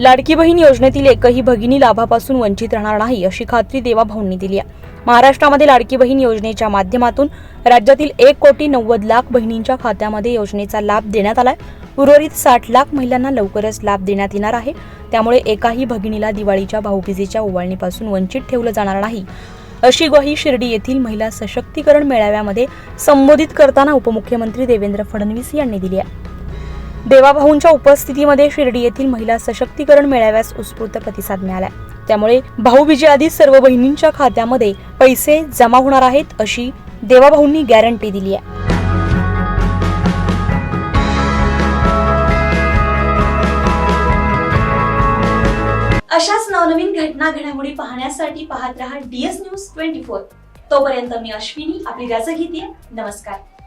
लाडकी बहीण योजनेतील एकही भगिनी लाभापासून वंचित राहणार नाही अशी खात्री देवाभाऊंनी दिली आहे. महाराष्ट्रामध्ये लाडकी बहीण योजनेच्या माध्यमातून राज्यातील एक कोटी नव्वद लाख बहिणींच्या खात्यामध्ये योजनेचा लाभ देण्यात आलाय. उर्वरित साठ लाख महिलांना लवकरच लाभ देण्यात येणार आहे. त्यामुळे एकाही भगिनीला दिवाळीच्या भाऊबीजेच्या ओवाळणीपासून वंचित ठेवलं जाणार नाही. अशी ग्वाही शिर्डी येथील महिला सशक्तीकरण मेळाव्यामध्ये संबोधित करताना उपमुख्यमंत्री देवेंद्र फडणवीस यांनी दिली आहे. देवाभाऊंच्या उपस्थितीमध्ये शिर्डी येथील महिला सशक्तीकरण मेळाव्यास उत्स्फूर्त प्रतिसाद मिळाला त्यामुळे भाऊबीजेआधी सर्व बहिणींच्या खात्यामध्ये पैसे जमा होणार आहेत अशी देवाभाऊंनी गॅरंटी दिली आहे. अशाच नवनवीन घटना घडामोडी पाहण्यासाठी पाहत रहा डीएस न्यूज ट्वेंटी फोर तोपर्यंत मी अश्विनी आपली रजा घेते. नमस्कार.